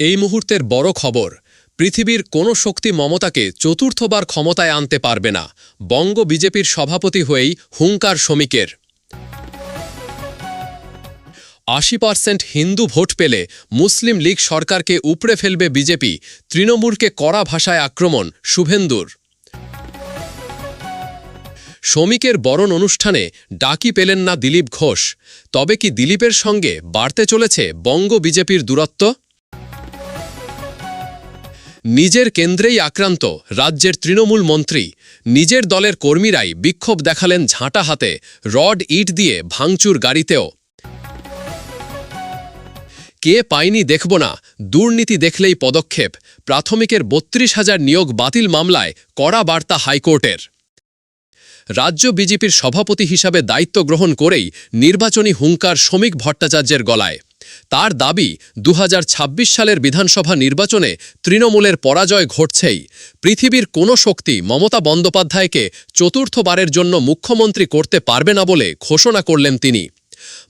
এই মুহূর্তের বড় খবর, পৃথিবীর কোনো শক্তি মমতাকে চতুর্থবার ক্ষমতায় আনতে পারবে না, বঙ্গ বিজেপির সভাপতি হয়েই হুঙ্কার শ্রমিকের। আশি পার্সেন্ট হিন্দু ভোট পেলে মুসলিম লীগ সরকারকে উপড়ে ফেলবে বিজেপি, তৃণমূলকে কড়া ভাষায় আক্রমণ, শুভেন্দুর। শ্রমিকের বরণ অনুষ্ঠানে ডাকি পেলেন না দিলীপ ঘোষ, তবে কি দিলীপের সঙ্গে বাড়তে চলেছে বঙ্গ বিজেপির দূরত্ব? নিজের কেন্দ্রেই আক্রান্ত রাজ্যের তৃণমূল মন্ত্রী। নিজের দলের কর্মীরাই বিক্ষোভ দেখালেন ঝাঁটা হাতে, রড ইট দিয়ে ভাঙচুর গাড়িতেও। কে পায়নি দেখব না, দুর্নীতি দেখলেই পদক্ষেপ, প্রাথমিকের বত্রিশ হাজার নিয়োগ বাতিল মামলায় কড়া বার্তা হাইকোর্টের। রাজ্য বিজেপির সভাপতি হিসাবে দায়িত্ব গ্রহণ করেই নির্বাচনী হুঙ্কার শ্রমিক ভট্টাচার্যের গলায়। তার দাবি দু হাজার ছাব্বিশ সালের বিধানসভা নির্বাচনে তৃণমূলের পরাজয় ঘটছেই। পৃথিবীর কোনো শক্তি মমতা বন্দ্যোপাধ্যায়কে চতুর্থবারের জন্য মুখ্যমন্ত্রী করতে পারবে না বলে ঘোষণা করলেন তিনি।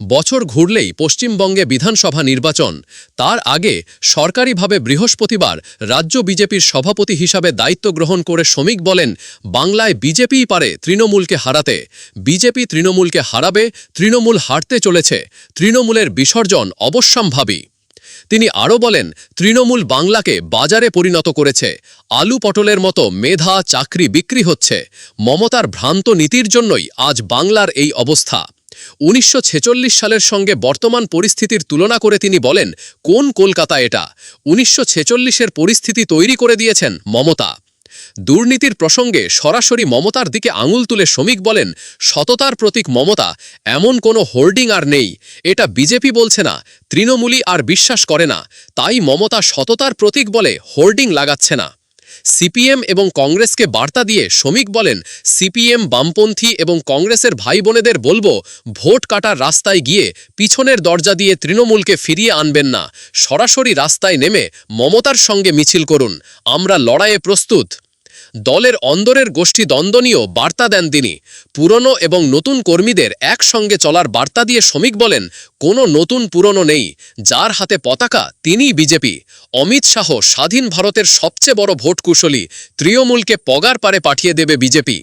বছর ঘুরলেই পশ্চিমবঙ্গে বিধানসভা নির্বাচন। তার আগে সরকারিভাবে বৃহস্পতিবার রাজ্য বিজেপির সভাপতি হিসাবে দায়িত্ব গ্রহণ করে শ্রমিক বলেন, বাংলায় বিজেপিই পারে তৃণমূলকে হারাতে। বিজেপি তৃণমূলকে হারাবে, তৃণমূল হারতে চলেছে। তৃণমূলের বিসর্জন অবশ্যম্ভাবী। তিনি আরও বলেন, তৃণমূল বাংলাকে বাজারে পরিণত করেছে। আলু পটলের মতো মেধা চাকরি বিক্রি হচ্ছে। মমতার ভ্রান্ত নীতির জন্যই আজ বাংলার এই অবস্থা। উনিশশো ছেচল্লিশ সালের সঙ্গে বর্তমান পরিস্থিতির তুলনা করে তিনি বলেন, কোন কলকাতা এটা? উনিশশো ছেচল্লিশের পরিস্থিতি তৈরি করে দিয়েছেন মমতা। দুর্নীতির প্রসঙ্গে সরাসরি মমতার দিকে আঙুল তুলে শ্রমিক বলেন, সততার প্রতীক মমতা, এমন কোনো হোর্ডিং আর নেই। এটা বিজেপি বলছে না, তৃণমূলই আর বিশ্বাস করে না। তাই মমতা সততার প্রতীক বলে হোর্ডিং লাগাচ্ছে না। সিপিএম এবং কংগ্রেসকে বার্তা দিয়ে শ্রমিক বলেন, সিপিএম বামপন্থী এবং কংগ্রেসের ভাই বোনেদের বলব, ভোট কাটার রাস্তায় গিয়ে পিছনের দরজা দিয়ে তৃণমূলকে ফিরিয়ে আনবেন না। সরাসরি রাস্তায় নেমে মমতার সঙ্গে মিছিল করুন। আমরা লড়াইয়ে প্রস্তুত। দলের অন্দরের গোষ্ঠী দ্বন্দ্ব নিয়েও বার্তা দেন তিনি। পুরনো এবং নতুন কর্মীদের একসঙ্গে চলার বার্তা দিয়ে শ্রমিক বলেন, কোনো নতুন পুরনো নেই। যার হাতে পতাকা, তিনিই বিজেপি। অমিত শাহ স্বাধীন ভারতের সবচেয়ে বড় ভোট কুশলী তৃণমূলকে পগার পারে পাঠিয়ে দেবে বিজেপি।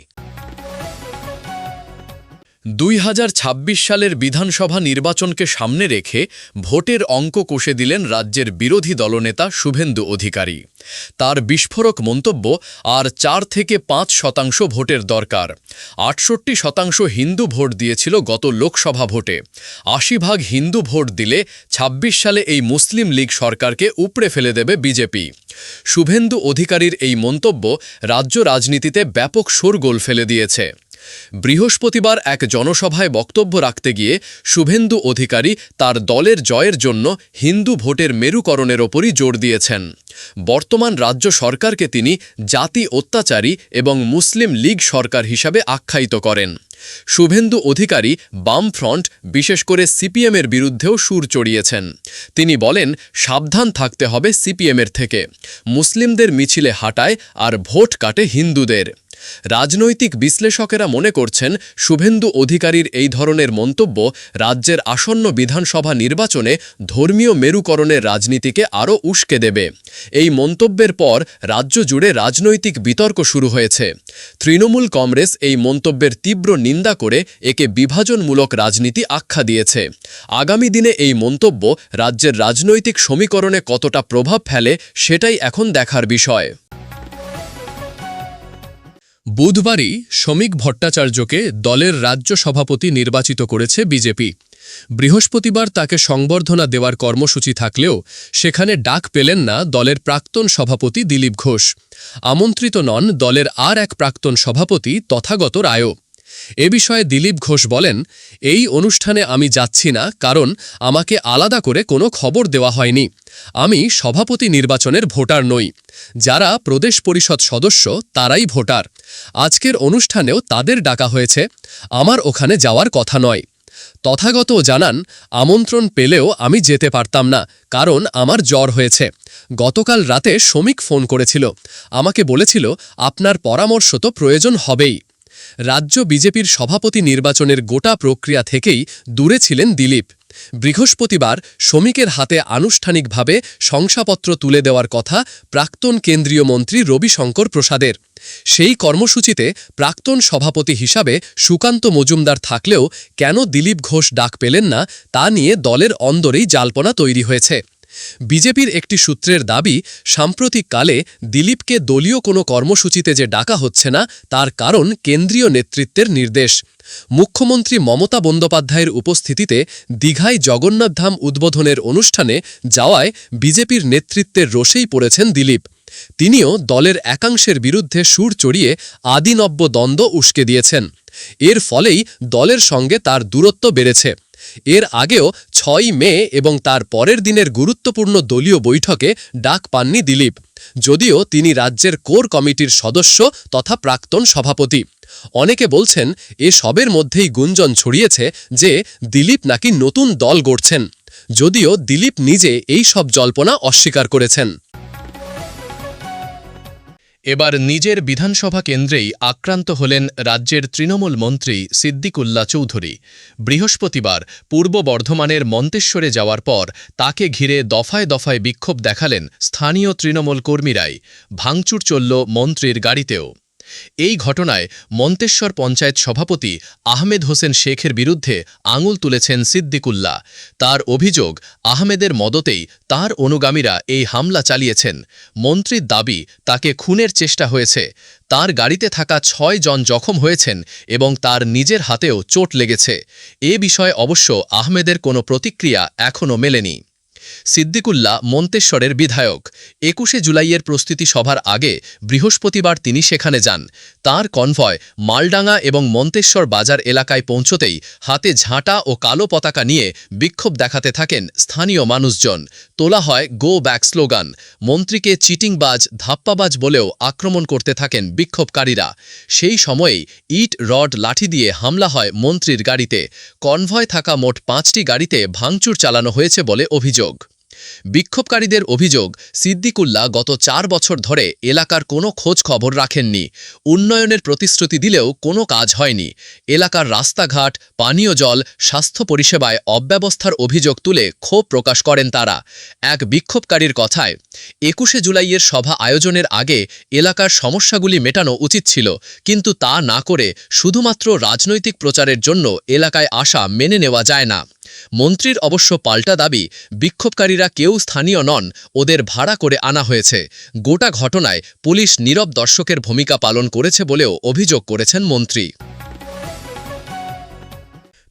দুই হাজার ছাব্বিশ সালের বিধানসভা নির্বাচনকে সামনে রেখে ভোটের অঙ্ক কষে দিলেন রাজ্যের বিরোধী দলনেতা শুভেন্দু অধিকারী। তার বিস্ফোরক মন্তব্য, আর চার থেকে পাঁচ শতাংশ ভোটের দরকার। আটষট্টি শতাংশ হিন্দু ভোট দিয়েছিল গত লোকসভা ভোটে। আশি ভাগ হিন্দু ভোট দিলে ২৬ সালে এই মুসলিম লীগ সরকারকে উপড়ে ফেলে দেবে বিজেপি। শুভেন্দু অধিকারীর এই মন্তব্য রাজ্য রাজনীতিতে ব্যাপক শোরগোল ফেলে দিয়েছে। বৃহস্পতিবার এক জনসভায় বক্তব্য রাখতে গিয়ে শুভেন্দু অধিকারী তার দলের জয়ের জন্য হিন্দু ভোটের মেরুকরণের ওপরই জোর দিয়েছেন। বর্তমান রাজ্য সরকারকে তিনি জাতি অত্যাচারী এবং মুসলিম লীগ সরকার হিসাবে আখ্যায়িত করেন। শুভেন্দু অধিকারী বামফ্রন্ট, বিশেষ করে সিপিএমের বিরুদ্ধেও সুর চড়িয়েছেন। তিনি বলেন, সাবধান থাকতে হবে সিপিএমের থেকে। মুসলিমদের মিছিলে হাঁটায় আর ভোট কাটে হিন্দুদের। রাজনৈতিক বিশ্লেষকেরা মনে করছেন শুভেন্দু অধিকারীর এই ধরনের মন্তব্য রাজ্যের আসন্ন বিধানসভা নির্বাচনে ধর্মীয় মেরুকরণের রাজনীতিকে আরও উস্কে দেবে। এই মন্তব্যের পর রাজ্য জুড়ে রাজনৈতিক বিতর্ক শুরু হয়েছে। তৃণমূল কংগ্রেস এই মন্তব্যের তীব্র নিন্দা করে একে বিভাজনমূলক রাজনীতি আখ্যা দিয়েছে। আগামী দিনে এই মন্তব্য রাজ্যের রাজনৈতিক সমীকরণে কতটা প্রভাব ফেলে সেটাই এখন দেখার বিষয়। বুধবারই শ্রমিক ভট্টাচার্যকে দলের রাজ্য সভাপতি নির্বাচিত করেছে বিজেপি। বৃহস্পতিবার তাকে সংবর্ধনা দেওয়ার কর্মসূচি থাকলেও সেখানে ডাক পেলেন না দলের প্রাক্তন সভাপতি দিলীপ ঘোষ। আমন্ত্রিত নন দলের আর এক প্রাক্তন সভাপতি তথাগত রায়ও। এ বিষয়ে দিলীপ ঘোষ বলেন, এই অনুষ্ঠানে আমি যাচ্ছি না, কারণ আমাকে আলাদা করে কোনো খবর দেওয়া হয়নি। আমি সভাপতি নির্বাচনের ভোটার নই। যারা প্রদেশ পরিষদ সদস্য, তারাই ভোটার। আজকের অনুষ্ঠানেও তাদের ডাকা হয়েছে। আমার ওখানে যাওয়ার কথা নয়। তথাগত জানান, আমন্ত্রণ পেলেও আমি যেতে পারতাম না, কারণ আমার জ্বর হয়েছে। গতকাল রাতে শ্রমিক ফোন করেছিল। আমাকে বলেছিল, আপনার পরামর্শ তো প্রয়োজন হবেই। রাজ্য বিজেপির সভাপতি নির্বাচনের গোটা প্রক্রিয়া থেকেই দূরে ছিলেন দিলীপ। বৃহস্পতিবার শ্রমিকের হাতে আনুষ্ঠানিকভাবে শংসাপত্র তুলে দেওয়ার কথা প্রাক্তন কেন্দ্রীয় মন্ত্রী রবিশঙ্কর প্রসাদের। সেই কর্মসূচিতে প্রাক্তন সভাপতি হিসাবে সুকান্ত মজুমদার থাকলেও কেন দিলীপ ঘোষ ডাক পেলেন না তা নিয়ে দলের অন্দরেই জালপনা তৈরি হয়েছে। বিজেপির একটি সূত্রের দাবি, সাম্প্রতিককালে দিলীপকে দলীয় কোনো কর্মসূচিতে যে ডাকা হচ্ছে না, তার কারণ কেন্দ্রীয় নেতৃত্বের নির্দেশ। মুখ্যমন্ত্রী মমতা বন্দ্যোপাধ্যায়ের উপস্থিতিতে দীঘায় জগন্নাথধাম উদ্বোধনের অনুষ্ঠানে যাওয়ায় বিজেপির নেতৃত্বের রোষেই পড়েছেন দিলীপ। তিনিও দলের একাংশের বিরুদ্ধে সুর চড়িয়ে আদিনব্য দ্বন্দ্ব উস্কে দিয়েছেন। এর ফলেই দলের সঙ্গে তার দূরত্ব বেড়েছে। এর আগেও ছয় মে এবং তার পরের দিনের গুরুত্বপূর্ণ দলীয় বৈঠকে ডাক পাননি দিলীপ। যদিও তিনি রাজ্যের কোর কমিটির সদস্য তথা প্রাক্তন সভাপতি। অনেকে বলছেন এ সবের মধ্যেই গুঞ্জন ছড়িয়েছে যে দিলীপ নাকি নতুন দল গড়ছেন। যদিও দিলীপ নিজে এই সব জল্পনা অস্বীকার করেছেন। এবার নিজের বিধানসভা কেন্দ্রেই আক্রান্ত হলেন রাজ্যের তৃণমূল মন্ত্রী সিদ্দিকুল্লা চৌধুরী। বৃহস্পতিবার পূর্ব বর্ধমানের মন্তেশ্বরে যাওয়ার পর তাকে ঘিরে দফায় দফায় বিক্ষোভ দেখালেন স্থানীয় তৃণমূল কর্মীরাই। ভাঙচুর চলল মন্ত্রীর গাড়িতেও। এই ঘটনায় মন্তেশ্বর পঞ্চায়েত সভাপতি আহমেদ হোসেন শেখের বিরুদ্ধে আঙুল তুলেছেন সিদ্দিকুল্লা তার অভিযোগ, আহমেদের মদতেই তার অনুগামীরা এই হামলা চালিয়েছেন। মন্ত্রীর দাবি, তাকে খুনের চেষ্টা হয়েছে। তার গাড়িতে থাকা ছয় জন জখম হয়েছেন এবং তার নিজের হাতেও চোট লেগেছে। এ বিষয়ে অবশ্য আহমেদের কোনো প্রতিক্রিয়া এখনও মেলেনি। সিদ্দিকুল্লা মন্তেশ্বরের বিধায়ক। একুশে জুলাইয়ের প্রস্তুতি সভার আগে বৃহস্পতিবার তিনি সেখানে যান। তার কনভয় মালডাঙ্গা এবং মন্তেশ্বর বাজার এলাকায় পৌঁছতেই হাতে ঝাঁটা ও কালো পতাকা নিয়ে বিক্ষোভ দেখাতে থাকেন স্থানীয় মানুষজন। তোলা হয় গো ব্যাক স্লোগান। মন্ত্রীকে চিটিংবাজ, ধাপ্পাবাজ বলেও আক্রমণ করতে থাকেন বিক্ষোভকারীরা। সেই সময়েই ইট, রড, লাঠি দিয়ে হামলা হয় মন্ত্রীর গাড়িতে। কনভয় থাকা মোট পাঁচটি গাড়িতে ভাঙচুর চালানো হয়েছে বলে অভিযোগ। বিক্ষোভকারীদের অভিযোগ সিদ্দিকুল্লা গত চার বছর ধরে এলাকার কোনো খোঁজ খবর রাখেননি। উন্নয়নের প্রতিশ্রুতি দিলেও কোনো কাজ হয়নি। এলাকার রাস্তাঘাট, পানীয় জল, স্বাস্থ্য পরিষেবায় অব্যবস্থার অভিযোগ তুলে ক্ষোভ প্রকাশ করেন তারা। এক বিক্ষোভকারীর কথায়, একুশে জুলাইয়ের সভা আয়োজনের আগে এলাকার সমস্যাগুলি মেটানো উচিত ছিল, কিন্তু তা না করে শুধুমাত্র রাজনৈতিক প্রচারের জন্য এলাকায় আসা মেনে নেওয়া যায় না। মন্ত্রীর অবশ্য পাল্টা দাবি, বিক্ষোভকারীরা কেউ স্থানীয় নন, ওদের ভাড়া করে আনা হয়েছে। গোটা ঘটনায় পুলিশ নীরব দর্শকের ভূমিকা পালন করেছে বলেও অভিযোগ করেছেন মন্ত্রী।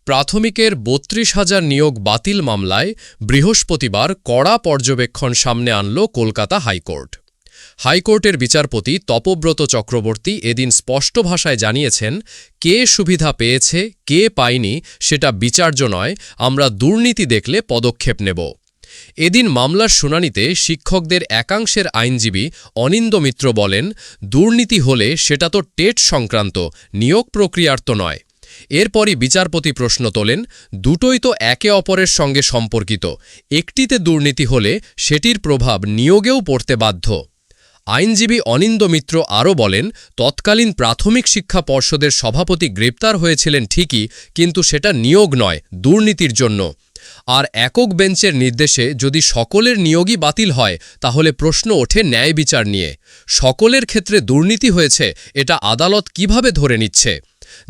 প্রাথমিকের বত্রিশ হাজার নিয়োগ বাতিল মামলায় বৃহস্পতিবার কড়া পর্যবেক্ষণ সামনে আনল কলকাতা হাইকোর্ট। হাইকোর্টের বিচারপতি তপব্রত চক্রবর্তী এদিন স্পষ্ট ভাষায় জানিয়েছেন, কে সুবিধা পেয়েছে, কে পায়নি সেটা বিচার্য নয়, আমরা দুর্নীতি দেখলে পদক্ষেপ নেব। এদিন মামলার শুনানিতে শিক্ষকদের একাংশের আইনজীবী অনিন্দ মিত্র বলেন, দুর্নীতি হলে সেটা তো টেট সংক্রান্ত, নিয়োগ প্রক্রিয়ার তো নয়। এরপরই বিচারপতি প্রশ্ন তোলেন, দুটোই তো একে অপরের সঙ্গে সম্পর্কিত, একটিতে দুর্নীতি হলে সেটির প্রভাব নিয়োগেও পড়তে বাধ্য। আইনজীবী অনিন্দ মিত্র আরও বলেন, তৎকালীন প্রাথমিক শিক্ষা পর্ষদের সভাপতি গ্রেপ্তার হয়েছিলেন ঠিকই, কিন্তু সেটা নিয়োগ নয়, দুর্নীতির জন্য। আর একক বেঞ্চের নির্দেশে যদি সকলের নিয়োগই বাতিল হয়, তাহলে প্রশ্ন ওঠে ন্যায় বিচার নিয়ে। সকলের ক্ষেত্রে দুর্নীতি হয়েছে, এটা আদালত কীভাবে ধরে নিচ্ছে?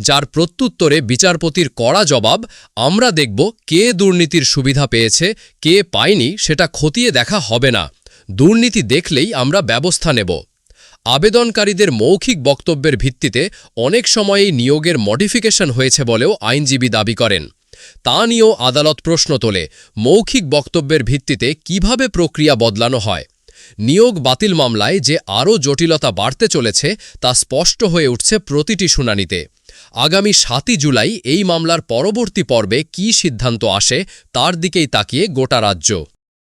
যার প্রত্যুত্তরে বিচারপতির কড়া জবাব, আমরা দেখব কে দুর্নীতির সুবিধা পেয়েছে, কে পায়নি, সেটা খতিয়ে দেখা হবে না। দুর্নীতি দেখলেই আমরা ব্যবস্থা নেব। আবেদনকারীদের মৌখিক বক্তব্যের ভিত্তিতে অনেক সময়েই নিয়োগের মডিফিকেশন হয়েছে বলেও আইনজীবী দাবি করেন। তা নিয়েও আদালত প্রশ্ন তোলে, মৌখিক বক্তব্যের ভিত্তিতে কীভাবে প্রক্রিয়া বদলানো হয়? নিয়োগ বাতিল মামলায় যে আরও জটিলতা বাড়তে চলেছে তা স্পষ্ট হয়ে উঠছে প্রতিটি শুনানিতে। আগামী সাতই জুলাই এই মামলার পরবর্তী পর্বে কী সিদ্ধান্ত আসে তার দিকেই তাকিয়ে গোটা রাজ্য।